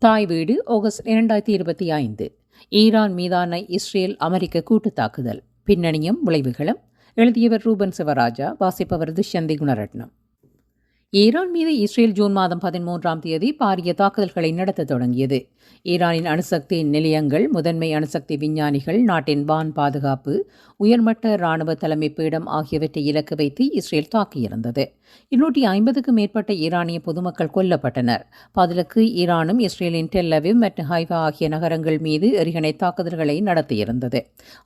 தாய் வீடு ஆகஸ்ட் இரண்டாயிரத்தி இருபத்தி ஐந்து. ஈரான் மீதான இஸ்ரேல் அமெரிக்க கூட்டு தாக்குதல். பின்னணியும் விளைவுகளும். எழுதியவர் ரூபன் சிவராஜா வாசிப்பவர் துஷ்யந்தி குணரட்னம். ஈரான் மீது இஸ்ரேல் ஜூன் மாதம் பதிமூன்றாம் தேதி பாரிய தாக்குதல்களை நடத்த தொடங்கியது. ஈரானின் அணுசக்தி நிலையங்கள் முதன்மை அணுசக்தி விஞ்ஞானிகள் நாட்டின் வான் பாதுகாப்பு உயர்மட்ட ராணுவ தலைமை பீடம் ஆகியவற்றை இலக்கு வைத்து இஸ்ரேல் தாக்கியிருந்தது. இருநூற்றி ஐம்பதுக்கும் மேற்பட்ட ஈரானிய பொதுமக்கள் கொல்லப்பட்டனர். பதிலுக்கு ஈரானும் இஸ்ரேலின் டெல்லவிவ் மற்றும் ஹைவா ஆகிய நகரங்கள் மீது எரிகணை தாக்குதல்களை நடத்தியிருந்தது.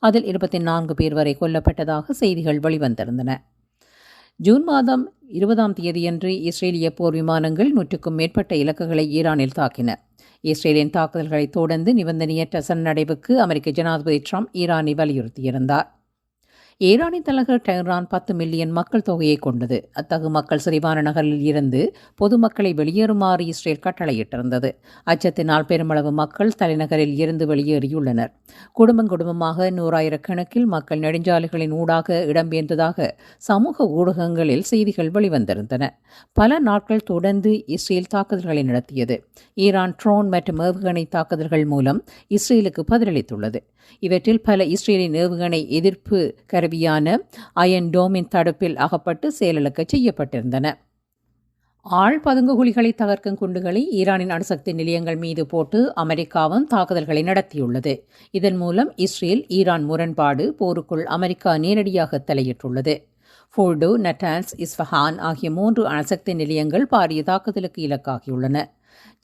அதில் இருபத்தி நான்கு பேர் வரை கொல்லப்பட்டதாக செய்திகள் வெளிவந்திருந்தன. ஜூன் மாதம் இருபதாம் தேதியன்று இஸ்ரேலிய போர் விமானங்கள் நூற்றுக்கும் மேற்பட்ட இலக்குகளை ஈரானில் தாக்கின. இஸ்ரேலின் தாக்குதல்களை தொடர்ந்து நிபந்தனையற்ற சன்னடைவுக்கு அமெரிக்க ஜனாதிபதி ட்ரம்ப் ஈரானை வலியுறுத்தியிருந்தார். ஈரானி தலைநகர் டெஹ்ரான் பத்து மில்லியன் மக்கள் தொகையை கொண்டது. அத்தகு மக்கள் செறிவான நகரில் இருந்து பொதுமக்களை வெளியேறுமாறு இஸ்ரேல் கட்டளையிட்டிருந்தது. அச்சத்தினால் பெருமளவு மக்கள் தலைநகரில் இருந்து வெளியேறியுள்ளனர். குடும்பம் குடும்பமாக நூறாயிரக்கணக்கில் மக்கள் நெடுஞ்சாலைகளின் ஊடாக இடம்பெயர்ந்ததாக சமூக ஊடகங்களில் செய்திகள் வெளிவந்திருந்தன. பல நாட்கள் தொடர்ந்து இஸ்ரேல் தாக்குதல்களை நடத்தியது. ஈரான் ட்ரோன் மற்றும் ஏவுகணை தாக்குதல்கள் மூலம் இஸ்ரேலுக்கு பதிலளித்துள்ளது. இவற்றில் பல இஸ்ரேலின் ஏவுகணை எதிர்ப்பு கருவியான அயன் டோமின் தடுப்பில் அகப்பட்டு செயலிழக்க செய்யப்பட்டிருந்தன. ஆள் பதுங்குகுழிகளை தகர்க்கும் குண்டுகளை ஈரானின் அணுசக்தி நிலையங்கள் மீது போட்டு அமெரிக்காவும் தாக்குதல்களை நடத்தியுள்ளது. இதன் மூலம் இஸ்ரேல் ஈரான் முரண்பாடு போருக்குள் அமெரிக்கா நேரடியாக தலையிட்டுள்ளது. ஃபோர்டோ நட்டான்ஸ் இஸ்ஃபஹான் ஆகிய மூன்று அணுசக்தி நிலையங்கள் பாரிய தாக்குதலுக்கு இலக்காகியுள்ளன.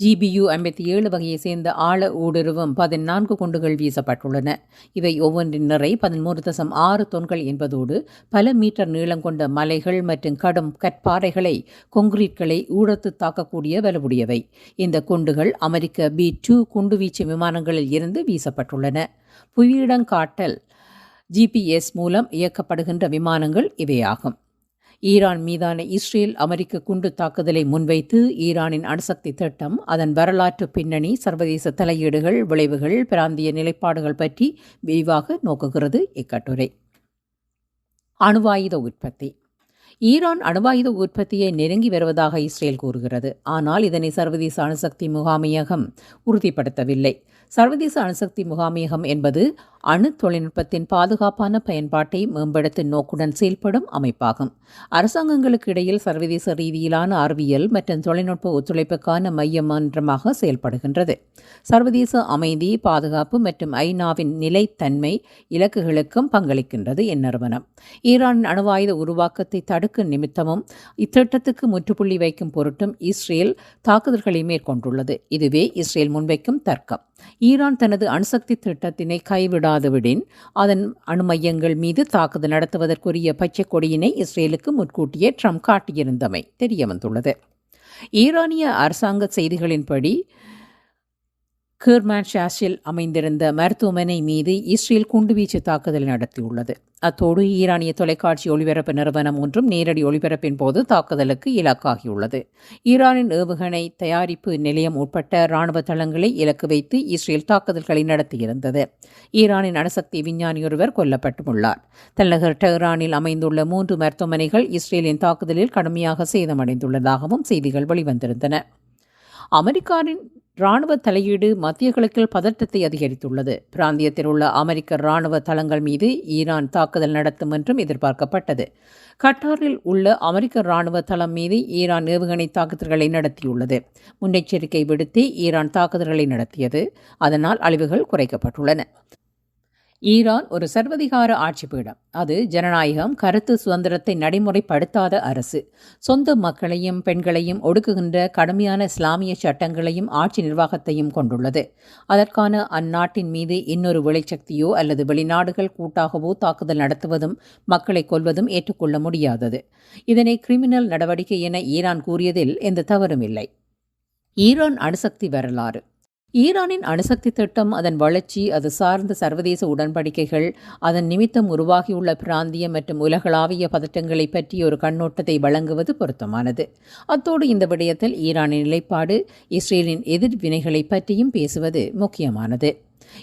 ஜிபியு ஐம்பத்தி ஏழு வகையை சேர்ந்த ஆழ ஊடுருவும் பதினான்கு குண்டுகள் வீசப்பட்டுள்ளன. இவை ஒவ்வொன்றின் நிறை பதிமூன்று தசம் ஆறு தொன்கள் என்பதோடு பல மீட்டர் நீளம் கொண்ட மலைகள் மற்றும் கடும் கற்பாறைகளை கொங்கிரீட்களை ஊடத்து தாக்கக்கூடிய வலுவுடையவை. இந்த குண்டுகள் அமெரிக்க பி டூ குண்டுவீச்சு விமானங்களில் இருந்து வீசப்பட்டுள்ளன. புவியிடங்காட்டல் ஜிபிஎஸ் மூலம் இயக்கப்படுகின்ற விமானங்கள் இவையாகும். ஈரான் மீதான இஸ்ரேல் அமெரிக்க குண்டு தாக்குதலை முன்வைத்து ஈரானின் அணுசக்தி திட்டம் அதன் வரலாற்று பின்னணி சர்வதேச தலையீடுகள் விளைவுகள் பிராந்திய நிலைப்பாடுகள் பற்றி விரிவாக நோக்குகிறது இக்கட்டுரை. அணுவாயுத உற்பத்தி. ஈரான் அணுவாயுத உற்பத்தியை நெருங்கி வருவதாக இஸ்ரேல் கூறுகிறது. ஆனால் இதனை சர்வதேச அணுசக்தி முகாமையகம் உறுதிப்படுத்தவில்லை. சர்வதேச அணுசக்தி முகாமையகம் என்பது அணு தொழில்நுட்பத்தின் பாதுகாப்பான பயன்பாட்டை மேம்படுத்தும் நோக்குடன் செயல்படும் அமைப்பாகும். அரசாங்கங்களுக்கு இடையில் சர்வதேச ரீதியிலான அறிவியல் மற்றும் தொழில்நுட்ப ஒத்துழைப்புக்கான மைய மன்றமாக செயல்படுகின்றது. சர்வதேச அமைதி பாதுகாப்பு மற்றும் ஐநாவின் நிலைத்தன்மை இலக்குகளுக்கும் பங்களிக்கின்றது இந்நிறுவனம் ஈரான் அணுவாயுத உருவாக்கத்தை தடுக்கும் நிமித்தமும் இத்திட்டத்துக்கு முற்றுப்புள்ளி வைக்கும் பொருட்டும் இஸ்ரேல் தாக்குதல்களை மேற்கொண்டுள்ளது. இதுவே இஸ்ரேல் முன்வைக்கும் தர்க்கம். ஈரான் தனது அணுசக்தி திட்டத்தினை கைவிட கைவிடாதுவிடின் அதன் அணு மையங்கள் மீது தாக்குதல் நடத்துவதற்குரிய பச்சை கொடியினை இஸ்ரேலுக்கு முன்கூட்டியே ட்ரம்ப் காட்டியிருந்தமை தெரியவந்துள்ளது. ஈரானிய அரசாங்க செய்திகளின்படி கிர்மான் ஷாஷில் அமைந்திருந்த மருத்துவமனை மீது இஸ்ரேல் குண்டுவீச்சு தாக்குதல் நடத்தியுள்ளது. அத்தோடு ஈரானிய தொலைக்காட்சி ஒளிபரப்பு நிறுவனம் ஒன்றும் நேரடி ஒளிபரப்பின் போது தாக்குதலுக்கு இலக்காகியுள்ளது. ஈரானின் ஏவுகணை தயாரிப்பு நிலையம் உட்பட்ட இராணுவ தளங்களை இலக்கு வைத்து இஸ்ரேல் தாக்குதல்களை நடத்தியிருந்தது. ஈரானின் அணுசக்தி விஞ்ஞானி ஒருவர் கொல்லப்பட்டுள்ளார். தலைநகர் டெஹ்ரானில் அமைந்துள்ள மூன்று மருத்துவமனைகள் இஸ்ரேலின் தாக்குதலில் கடுமையாக சேதமடைந்துள்ளதாகவும் செய்திகள் வெளிவந்திருந்தன. அமெரிக்காவின் ராணுவ தலையீடு மத்திய கிழக்கில் பதற்றத்தை அதிகரித்துள்ளது. பிராந்தியத்தில் உள்ள அமெரிக்க ராணுவ தளங்கள் மீது ஈரான் தாக்குதல் நடத்தும் என்றும் எதிர்பார்க்கப்பட்டது. கட்டாரில் உள்ள அமெரிக்க ராணுவ தளம் மீது ஈரான் ஏவுகணை தாக்குதல்களை நடத்தியுள்ளது. முன்னெச்சரிக்கை விடுத்தே ஈரான் தாக்குதல்களை நடத்தியது. அதனால் அழிவுகள் குறைக்கப்பட்டுள்ளன. ஈரான் ஒரு சர்வதிகார ஆட்சி பீடம். அது ஜனநாயகம் கருத்து சுதந்திரத்தை நடைமுறைப்படுத்தாத அரசு. சொந்த மக்களையும் பெண்களையும் ஒடுக்குகின்ற கடுமையான இஸ்லாமிய சட்டங்களையும் ஆட்சி நிர்வாகத்தையும் கொண்டுள்ளது. அதற்கான அந்நாட்டின் மீது இன்னொரு வெளிச்சக்தியோ அல்லது வெளிநாடுகள் கூட்டாகவோ தாக்குதல் நடத்துவதும் மக்களை கொல்வதும் ஏற்றுக்கொள்ள முடியாதது. இதனை கிரிமினல் நடவடிக்கை என ஈரான் கூறியதில் எந்த தவறும் இல்லை. ஈரான் அணுசக்தி வரலாறு. ஈரானின் அணுசக்தி திட்டம் அதன் வளர்ச்சி அது சார்ந்த சர்வதேச உடன்படிக்கைகள் அதன் நிமித்தம் உருவாகியுள்ள பிராந்திய மற்றும் உலகளாவிய பதட்டங்களை பற்றிய ஒரு கண்ணோட்டத்தை வழங்குவது பொருத்தமானது. அத்தோடு இந்த விடயத்தில் ஈரானின் நிலைப்பாடு இஸ்ரேலின் எதிர்வினைகளை பற்றியும் பேசுவது முக்கியமானது.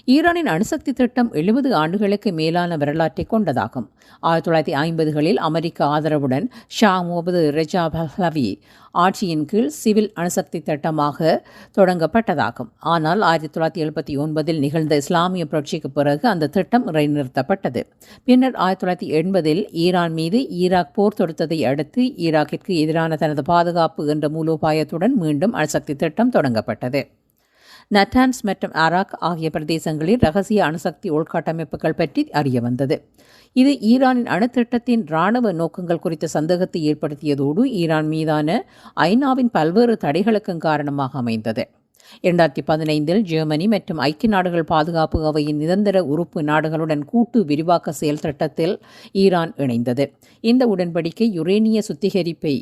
ஈரானின் அணுசக்தி திட்டம் எழுபது ஆண்டுகளுக்கு மேலான வரலாற்றை கொண்டதாகும். ஆயிரத்தி தொள்ளாயிரத்தி ஐம்பதுகளில் அமெரிக்க ஆதரவுடன் ஷா முகமது ரெஜா பஹ்லவி ஆட்சியின் கீழ் சிவில் அணுசக்தி திட்டமாக தொடங்கப்பட்டதாகும். ஆனால் ஆயிரத்தி தொள்ளாயிரத்தி எழுபத்தி ஒன்பதில் நிகழ்ந்த இஸ்லாமிய புரட்சிக்கு பிறகு அந்த திட்டம் இடைநிறுத்தப்பட்டது பின்னர் ஆயிரத்தி தொள்ளாயிரத்தி எண்பதில் ஈரான் மீது ஈராக் போர் தொடுத்ததை அடுத்து ஈராக்கிற்கு எதிரான தனது பாதுகாப்பு என்ற மூலோபாயத்துடன் மீண்டும் அணுசக்தி திட்டம் தொடங்கப்பட்டது. நட்டான்ஸ் மற்றும் அராக் ஆகிய பிரதேசங்களில் ரகசிய அணுசக்தி உள்கட்டமைப்புகள் பற்றி அறிய வந்தது. இது ஈரானின் அணுத்திட்டத்தின் இராணுவ நோக்கங்கள் குறித்த சந்தேகத்தை ஏற்படுத்தியதோடு ஈரான் மீதான ஐநாவின் பல்வேறு தடைகளுக்கும் காரணமாக அமைந்தது. இரண்டாயிரத்தி பதினைந்தில் ஜெர்மனி மற்றும் ஐக்கிய நாடுகள் பாதுகாப்பு அவையின் நிரந்தர உறுப்பு நாடுகளுடன் கூட்டு விரிவாக்க செயல் திட்டத்தில் ஈரான் இணைந்தது. இந்த உடன்படிக்கை யுரேனிய சுத்திகரிப்பை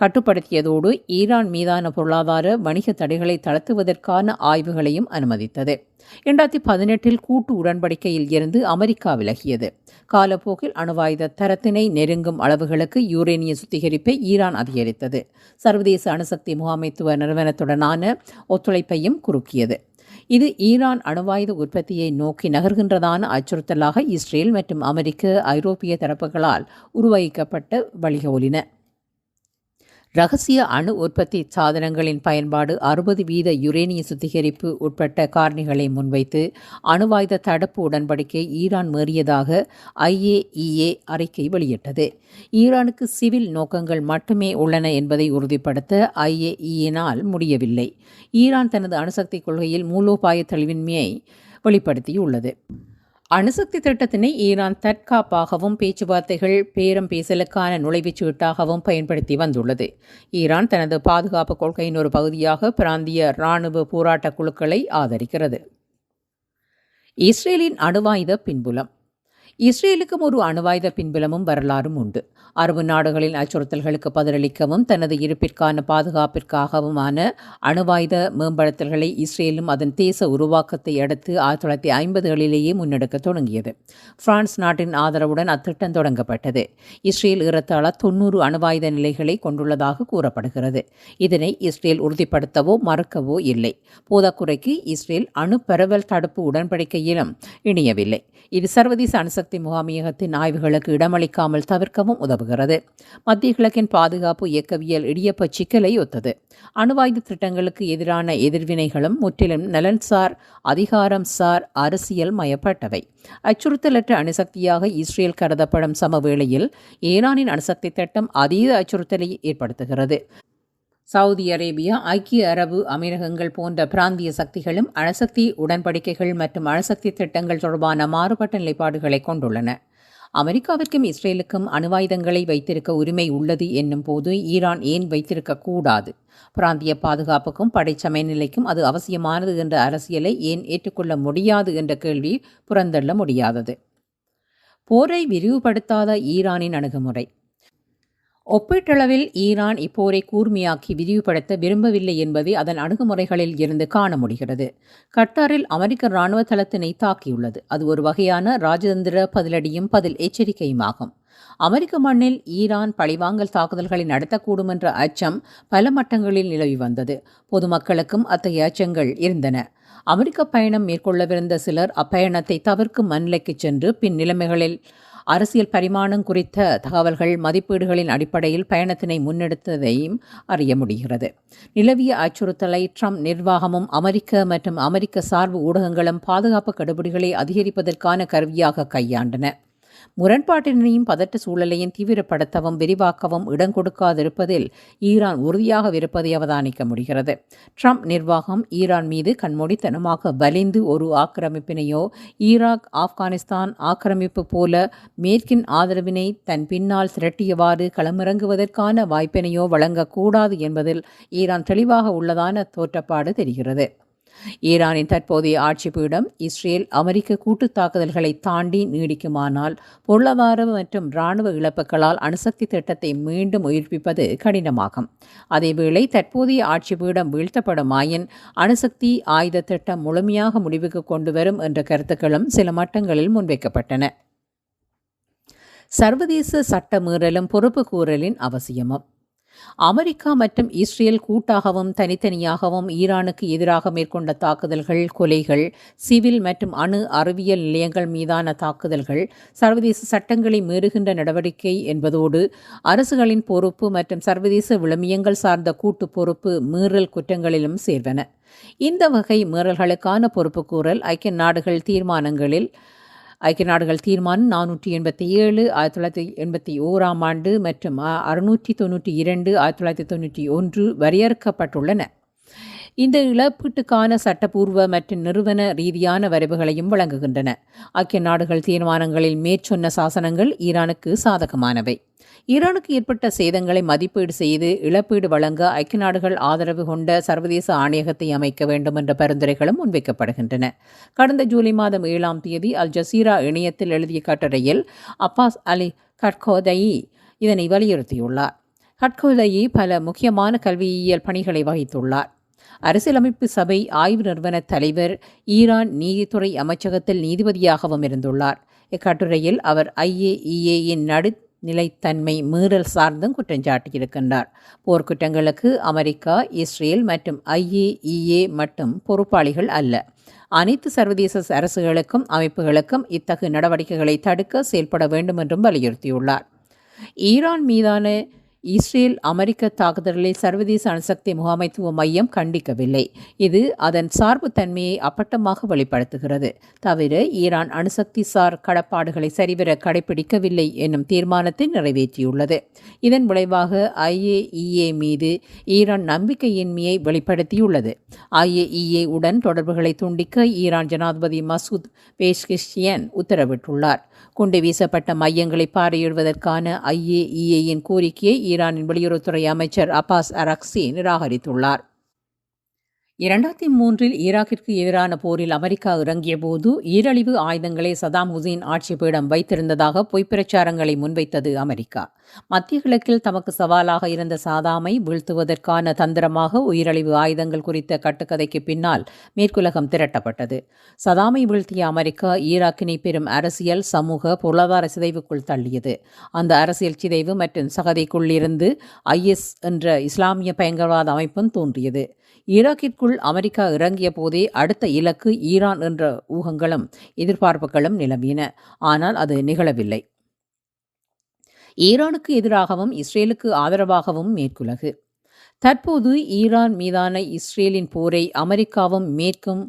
கட்டுப்படுத்தியதோடு ஈரான் மீதான பொருளாதார வணிக தடைகளை தளர்த்துவதற்கான ஆய்வுகளையும் அனுமதித்தது. இரண்டாயிரத்தி பதினெட்டில் கூட்டு உடன்படிக்கையில் இருந்து அமெரிக்கா விலகியது. காலப்போக்கில் அணுவாயுத தரத்தினை நெருங்கும் அளவுகளுக்கு யூரேனிய சுத்திகரிப்பை ஈரான் அதிகரித்தது. சர்வதேச அணுசக்தி முகாமைத்துவ நிறுவனத்துடனான ஒத்துழைப்பையும் குறுக்கியது. இது ஈரான் அணுவாயுத உற்பத்தியை நோக்கி நகர்கின்றதான அச்சுறுத்தலாக இஸ்ரேல் மற்றும் அமெரிக்க ஐரோப்பிய தரப்புகளால் உருவகிக்கப்பட்ட வழிகோலின. ரகசிய அணு உற்பத்தி சாதனங்களின் பயன்பாடு அறுபது வீத யுரேனிய சுத்திகரிப்பு உட்பட்ட காரணிகளை முன்வைத்து அணுவாயுத தடுப்பு உடன்படிக்கை ஈரான் மீறியதாக ஐஏஇஏ அறிக்கை வெளியிட்டது. ஈரானுக்கு சிவில் நோக்கங்கள் மட்டுமே உள்ளன என்பதை உறுதிப்படுத்த ஐஏஇயினால் முடியவில்லை. ஈரான் தனது அணுசக்தி கொள்கையில் மூலோபாய தெளிவின்மையை வெளிப்படுத்தியுள்ளது. அணுசக்தி திட்டத்தினை ஈரான் தற்காப்பாகவும் பேச்சுவார்த்தைகள் பேரம் பேசலுக்கான நுழைவுச்சீட்டாகவும் பயன்படுத்தி வந்துள்ளது. ஈரான் தனது பாதுகாப்பு கொள்கையின் ஒரு பகுதியாக பிராந்திய இராணுவ போராட்டக் குழுக்களை ஆதரிக்கிறது. இஸ்ரேலின் அணுவாயுத பின்புலம். இஸ்ரேலுக்கும் ஒரு அணுவாயுத பின்புலமும் வரலாறும் உண்டு. அரபு நாடுகளின் அச்சுறுத்தல்களுக்கு பதிலளிக்கவும் தனது இருப்பிற்கான பாதுகாப்பிற்காகவுமான அணுவாயுத மேம்படுத்தல்களை இஸ்ரேலும் அதன் தேச உருவாக்கத்தை அடுத்து ஆயிரத்தி தொள்ளாயிரத்தி ஐம்பதுகளிலேயே முன்னெடுக்க தொடங்கியது. பிரான்ஸ் நாட்டின் ஆதரவுடன் அத்திட்டம் தொடங்கப்பட்டது. இஸ்ரேல் ஏறத்தாழ தொன்னூறு அணுவாயுத நிலைகளை கொண்டுள்ளதாக கூறப்படுகிறது. இதனை இஸ்ரேல் உறுதிப்படுத்தவோ மறுக்கவோ இல்லை. போதாக்குறைக்கு இஸ்ரேல் அணு பரவல் தடுப்பு உடன்படிக்கையிலும் இணையவில்லை. இது சர்வதேச அணுசக்தி முகாமியகத்தின் ஆய்வுகளுக்கு இடமளிக்காமல் தவிர்க்கவும் உதவுகிறது. மத்திய கிழக்கின் பாதுகாப்பு இயக்கவியல் இடியப்ப சிக்கலை ஒத்தது. அணுவாயுத திட்டங்களுக்கு எதிரான எதிர்வினைகளும் முற்றிலும் நலன்சார் அதிகாரம் சார் அரசியல் மயப்பட்டவை. அச்சுறுத்தலற்ற அணுசக்தியாக இஸ்ரேல் கருதப்படும் சமவேளையில் ஈரானின் அணுசக்தி திட்டம் அதீத அச்சுறுத்தலை ஏற்படுத்துகிறது. சவுதி அரேபியா ஐக்கிய அரபு அமீரகங்கள் போன்ற பிராந்திய சக்திகளும் அணுசக்தி உடன்படிக்கைகள் மற்றும் அணுசக்தி திட்டங்கள் தொடர்பான மாறுபட்ட நிலைப்பாடுகளை கொண்டுள்ளன. அமெரிக்காவிற்கும் இஸ்ரேலுக்கும் அணுவாயுதங்களை வைத்திருக்க உரிமை உள்ளது என்னும் போது ஈரான் ஏன் வைத்திருக்கக்கூடாது பிராந்திய பாதுகாப்புக்கும் படைச்சமை நிலைக்கும் அது அவசியமானது என்ற அரசியலை ஏன் ஏற்றுக்கொள்ள முடியாது என்ற கேள்வி புறந்தள்ள முடியாதது. போரை விரிவுபடுத்தாத ஈரானின் அணுகுமுறை. ஒப்பீட்டளவில் ஈரான் இப்போரை கூர்மையாக்கி விரிவுபடுத்த விரும்பவில்லை என்பதை அதன் அணுகுமுறைகளில் இருந்து காண முடிகிறது. கட்டாரில் அமெரிக்க இராணுவ தளத்தினை தாக்கியுள்ளது. அது ஒரு வகையான ராஜதந்திர பதிலடியும் பதில் எச்சரிக்கையுமாகும். அமெரிக்க மண்ணில் ஈரான் பழிவாங்கல் தாக்குதல்களை நடத்தக்கூடும் என்ற அச்சம் பல மட்டங்களில் நிலவி வந்தது. பொதுமக்களுக்கும் அத்தகைய அச்சங்கள் இருந்தன. அமெரிக்க பயணம் மேற்கொள்ளவிருந்த சிலர் அப்பயணத்தை தவிர்க்கும் மண்ணிலைக்கு சென்று பின் நிலைமைகளில் அரசியல் பரிமாணம் குறித்த தகவல்கள் மதிப்பீடுகளின் அடிப்படையில் பயணத்தினை முன்னெடுத்ததையும் அறிய முடிகிறது. நிலவிய அச்சுறுத்தலை ட்ரம்ப் நிர்வாகமும் அமெரிக்க மற்றும் அமெரிக்க சார்பு ஊடகங்களும் பாதுகாப்பு கடுபிடிகளை அதிகரிப்பதற்கான கருவியாக கையாண்டன. முரண்பாட்டினையும் பதட்ட சூழலையும் தீவிரப்படுத்தவும் விரிவாக்கவும் இடம் கொடுக்காதிருப்பதில் ஈரான் உறுதியாக இருப்பதை அவதானிக்க முடிகிறது. ட்ரம்ப் நிர்வாகம் ஈரான் மீது கண்மூடித்தனமாக வலிந்து ஒரு ஆக்கிரமிப்பினையோ ஈராக் ஆப்கானிஸ்தான் ஆக்கிரமிப்பு போல மேற்கின் ஆதரவினை தன் பின்னால் திரட்டியவாறு களமிறங்குவதற்கான வாய்ப்பினையோ வழங்கக்கூடாது என்பதில் ஈரான் தெளிவாக உள்ளதான தோற்றப்பாடு தெரிகிறது. ஈரானின் தற்போதைய ஆட்சி பீடம் இஸ்ரேல் அமெரிக்க கூட்டு தாக்குதல்களை தாண்டி நீடிக்குமானால் பொருளாதார மற்றும் இராணுவ இழப்புகளால் அணுசக்தி திட்டத்தை மீண்டும் உயிர்ப்பிப்பது கடினமாகும். அதேவேளை தற்போதைய ஆட்சி பீடம் வீழ்த்தப்படுமாயின் அணுசக்தி ஆயுத திட்டம் முழுமையாக முடிவுக்கு கொண்டு வரும் என்ற கருத்துக்களும் சில மட்டங்களில் முன்வைக்கப்பட்டன. சர்வதேச சட்ட மீறலும் பொறுப்பு கூறலின் அவசியமும். அமெரிக்கா மற்றும் இஸ்ரேல் கூட்டாகவும் தனித்தனியாகவும் ஈரானுக்கு எதிராக மேற்கொண்ட தாக்குதல்கள் கொலைகள் சிவில் மற்றும் அணு அறிவியல் நிலையங்கள் மீதான தாக்குதல்கள் சர்வதேச சட்டங்களை மீறுகின்ற நடவடிக்கை என்பதோடு அரசுகளின் பொறுப்பு மற்றும் சர்வதேச விளமியங்கள் சார்ந்த கூட்டு பொறுப்பு மீறல் குற்றங்களிலும் சேர்வன இந்த வகை மீறல்களுக்கான பொறுப்புக்கூறல் ஐக்கிய நாடுகள் தீர்மானங்களில் ஐக்கிய நாடுகள் தீர்மானம் நானூற்றி எண்பத்தி ஏழு ஆயிரத்தி தொள்ளாயிரத்தி எண்பத்தி ஓராம் ஆண்டு மற்றும் அறுநூற்றி தொண்ணூற்றி இரண்டு ஆயிரத்தி தொள்ளாயிரத்தி தொண்ணூற்றி ஒன்று வரையறுக்கப்பட்டுள்ளன. இந்த இழப்பீட்டுக்கான சட்டப்பூர்வ மற்றும் நிறுவன ரீதியான வரைவுகளையும் வழங்குகின்றன. ஐக்கிய நாடுகள் தீர்மானங்களில் மேற்சொன்ன சாசனங்கள் ஈரானுக்கு சாதகமானவை. ஈரானுக்கு ஏற்பட்ட சேதங்களை மதிப்பீடு செய்து இழப்பீடு வழங்க ஐக்கிய நாடுகள் ஆதரவு கொண்ட சர்வதேச ஆணையகத்தை அமைக்க வேண்டும் என்ற பரிந்துரைகளும் முன்வைக்கப்படுகின்றன. கடந்த ஜூலை மாதம் ஏழாம் தேதி அல் ஜசீரா இணையத்தில் எழுதிய கட்டுரையில் அப்பாஸ் அலி கட்கோதயி இதனை வலியுறுத்தியுள்ளார். கட்கோதயி பல முக்கியமான கல்வியியல் பணிகளை வகித்துள்ளார். அரசியலமைப்பு சபை ஆய்வு நிறுவன தலைவர் ஈரான் நீதித்துறை அமைச்சகத்தில் நீதிபதியாகவும் இருந்துள்ளார். இக்கட்டுரையில் அவர் ஐஏஇஏயின் நடு நிலைத்தன்மை மீறல் சார்ந்தும் குற்றஞ்சாட்டியிருக்கின்றார் போர்க்குற்றங்களுக்கு அமெரிக்கா இஸ்ரேல் மற்றும் ஐஏஇஏ மட்டும் பொறுப்பாளிகள் அல்ல. அனைத்து சர்வதேச அரசுகளுக்கும் அமைப்புகளுக்கும் இத்தகு நடவடிக்கைகளை தடுக்க செயல்பட வேண்டும் என்றும் வலியுறுத்தியுள்ளார். ஈரான் மீதான இஸ்ரேல் அமெரிக்க தாக்குதல்களை சர்வதேச அணுசக்தி முகாமைத்துவ மையம் கண்டிக்கவில்லை. இது அதன் சார்புத்தன்மையை அப்பட்டமாக வெளிப்படுத்துகிறது. தவிர ஈரான் அணுசக்தி சார் கடப்பாடுகளை சரிவர கடைபிடிக்கவில்லை என்னும் தீர்மானத்தை நிறைவேற்றியுள்ளது. இதன் விளைவாக ஐஏஇஏ மீது ஈரான் நம்பிக்கையின்மையை வெளிப்படுத்தியுள்ளது. ஐஏஇஏ உடன் தொடர்புகளை துண்டிக்க ஈரான் ஜனாதிபதி மசூத் பேஷ்கிஷியன் உத்தரவிட்டுள்ளார். குண்டு வீசப்பட்ட மையங்களை பாறையிடுவதற்கான ஐஏஇஏயின் கோரிக்கையை ஈரானின் வெளியுறவுத்துறை அமைச்சர் அப்பாஸ் அரக்சி நிராகரித்துள்ளார். இரண்டாயிரத்தி மூன்றில் ஈராக்கிற்கு எதிரான போரில் அமெரிக்கா இறங்கிய போது ஈரழிவு ஆயுதங்களை சதாம் ஹுசேன் ஆட்சி பீடம் வைத்திருந்ததாக பொய்ப்பிரச்சாரங்களை முன்வைத்தது அமெரிக்கா. மத்திய கிழக்கில் தமக்கு சவாலாக இருந்த சாதாமை வீழ்த்துவதற்கான தந்திரமாக உயிரழிவு ஆயுதங்கள் குறித்த கட்டுக்கதைக்கு பின்னால் மேற்குலகம் திரட்டப்பட்டது. சதாமை வீழ்த்திய அமெரிக்கா ஈராக்கினை பெரும் அரசியல் சமூக பொருளாதார சிதைவுக்குள் தள்ளியது. அந்த அரசியல் சிதைவு மற்றும் சகதிக்குள்ளிருந்து ஐஎஸ் என்ற இஸ்லாமிய பயங்கரவாத அமைப்பும் தோன்றியது. ஈராக்கிற்குள் அமெரிக்கா இறங்கிய போதே அடுத்த இலக்கு ஈரான் என்ற ஊகங்களும் எதிர்பார்ப்புகளும் நிலவின. ஆனால் அது நிகழவில்லை. ஈரானுக்கு எதிராகவும் இஸ்ரேலுக்கு ஆதரவாகவும் மேற்குலகு. தற்போது ஈரான் மீதான இஸ்ரேலின் போரை அமெரிக்காவும் மேற்கும்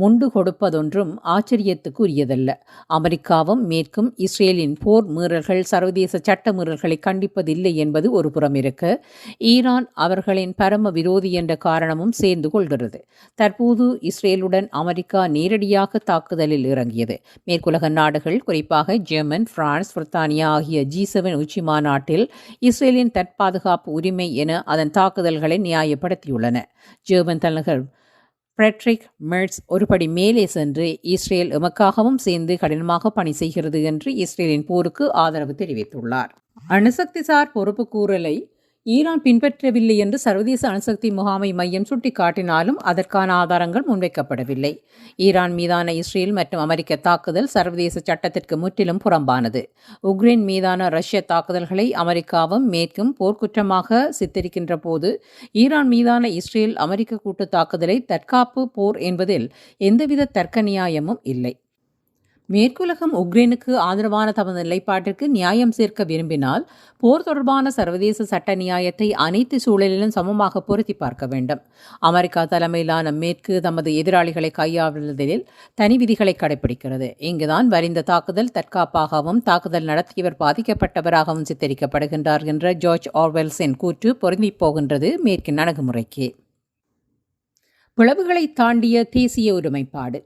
முண்டு கொடுப்பதொன்றும் ஆச்சரியத்துக்குரியதல்ல. அமெரிக்காவும் மேற்கும் இஸ்ரேலின் போர் மீறல்கள் சர்வதேச சட்ட மீறல்களை கண்டிப்பதில்லை என்பது ஒரு புறம் இருக்க ஈரான் அவர்களின் பரம விரோதி என்ற காரணமும் சேர்ந்து கொள்கிறது. தற்போது இஸ்ரேலுடன் அமெரிக்கா நேரடியாக தாக்குதலில் இறங்கியது. மேற்குலக நாடுகள் குறிப்பாக ஜெர்மன் பிரான்ஸ் பிரித்தானியா ஆகிய ஜி செவன் உச்சி மாநாட்டில் இஸ்ரேலின் தற்பாதுகாப்பு உரிமை என அதன் தாக்குதல்களை நியாயப்படுத்தியுள்ளன. ஜெர்மன் தலைநகர் ஃப்ரெட்ரிக் மெர்ட்ஸ் ஒருபடி மேலே சென்று இஸ்ரேல் எமக்காகவும் சேர்ந்து கடினமாக பணி செய்கிறது என்று இஸ்ரேலின் போருக்கு ஆதரவு தெரிவித்துள்ளார். அணுசக்திசார் பொறுப்புக்கூறலை ஈரான் பின்பற்றவில்லை என்று சர்வதேச அணுசக்தி முகாமை மையம் சுட்டிக்காட்டினாலும் அதற்கான ஆதாரங்கள் முன்வைக்கப்படவில்லை. ஈரான் மீதான இஸ்ரேல் மற்றும் அமெரிக்க தாக்குதல் சர்வதேச சட்டத்திற்கு முற்றிலும் புறம்பானது. உக்ரைன் மீதான ரஷ்ய தாக்குதல்களை அமெரிக்காவும் மேற்கும் போர்க்குற்றமாக சித்தரிக்கின்ற போது ஈரான் மீதான இஸ்ரேல் அமெரிக்க கூட்டு தாக்குதலை தற்காப்பு போர் என்பதில் எந்தவித தர்க்க நியாயமும் இல்லை. மேற்குலகம் உக்ரைனுக்கு ஆதரவான தமது நிலைப்பாட்டிற்கு நியாயம் சேர்க்க விரும்பினால் போர் தொடர்பான சர்வதேச சட்ட நியாயத்தை அனைத்து சூழலிலும் சமமாக பொருத்தி பார்க்க வேண்டும். அமெரிக்கா தலைமையிலான மேற்கு தமது எதிராளிகளை கையாளுவதில் தனி விதிகளை கடைபிடிக்கிறது இங்குதான் வரிந்த தாக்குதல் தற்காப்பாகவும் தாக்குதல் நடத்தியவர் பாதிக்கப்பட்டவராகவும் சித்தரிக்கப்படுகின்றார் என்ற ஜார்ஜ் ஆர்வெல்ஸின் கூற்று பொருந்தி போகின்றது மேற்கின் அணுகுமுறைக்கு பிளவுகளை தாண்டிய தேசிய ஒருமைப்பாடு.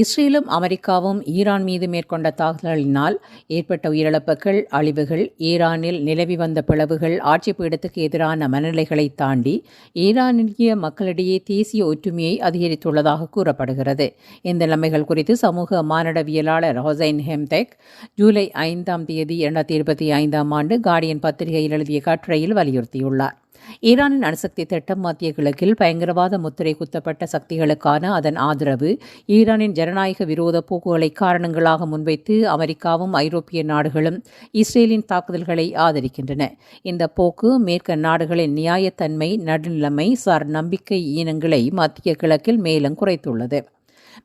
இஸ்ரேலும் அமெரிக்காவும் ஈரான் மீது மேற்கொண்ட தாக்குதலினால் ஏற்பட்ட உயிரிழப்புகள் அழிவுகள் ஈரானில் நிலவி வந்த பிளவுகள் ஆட்சி பீடத்துக்கு எதிரான மனநிலைகளை தாண்டி ஈரானிய மக்களிடையே தேசிய ஒற்றுமையை அதிகரித்துள்ளதாக கூறப்படுகிறது. இந்த நிலைமைகள் குறித்து சமூக மானடவியலாளர் ஹொசைன் ஹெம்தெக் ஜூலை ஐந்தாம் தேதி இரண்டாயிரத்தி இருபத்தி ஐந்தாம் ஆண்டு கார்டியன் பத்திரிகையில் எழுதிய கட்டுரையில் வலியுறுத்தியுள்ளார். ஈரானின் அணுசக்தி திட்டம் மத்திய கிழக்கில் பயங்கரவாத முத்திரை குத்தப்பட்ட சக்திகளுக்கான அதன் ஆதரவு ஈரானின் ஜனநாயக விரோத போக்குகளை காரணங்களாக முன்வைத்து அமெரிக்காவும் ஐரோப்பிய நாடுகளும் இஸ்ரேலின் தாக்குதல்களை ஆதரிக்கின்றன. இந்த போக்கு மேற்கு நாடுகளின் நியாயத்தன்மை நடுநிலைமை சார் நம்பிக்கை ஈனங்களை மத்திய கிழக்கில் மேலும் குறைத்துள்ளது.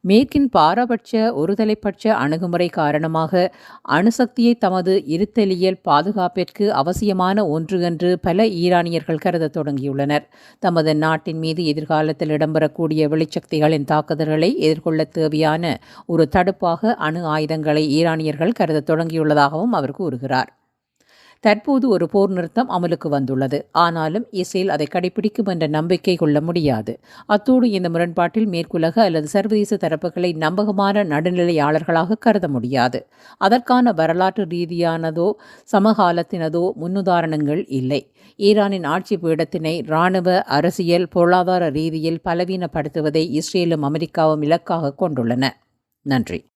மேற்கின் பாரபட்ச ஒருதலைப்பட்ச அணுகுமுறை காரணமாக அணுசக்தியை தமது இருத்தலியல் பாதுகாப்பிற்கு அவசியமான ஒன்று என்று பல ஈரானியர்கள் கருதத் தொடங்கியுள்ளனர். தமது நாட்டின் மீது எதிர்காலத்தில் இடம்பெறக்கூடிய வெளிச்சக்திகளின் தாக்குதல்களை எதிர்கொள்ள தேவையான ஒரு தடுப்பாக அணு ஆயுதங்களை ஈரானியர்கள் கருதத் தொடங்கியுள்ளதாகவும் அவர் கூறுகிறார். தற்போது ஒரு போர் நிறுத்தம் அமலுக்கு வந்துள்ளது. ஆனாலும் இஸ்ரேல் அதை கடைபிடிக்கும் என்ற நம்பிக்கை கொள்ள முடியாது. அத்தோடு இந்த முரண்பாட்டில் மேற்குலக அல்லது சர்வதேச தரப்புகளை நம்பகமான நடுநிலையாளர்களாக கருத முடியாது. அதற்கான வரலாற்று ரீதியானதோ சமகாலத்தினதோ முன்னுதாரணங்கள் இல்லை. ஈரானின் ஆட்சி பீடத்தினை இராணுவ அரசியல் பொருளாதார ரீதியில் பலவீனப்படுத்துவதை இஸ்ரேலும் அமெரிக்காவும் இலக்காக கொண்டுள்ளன. நன்றி.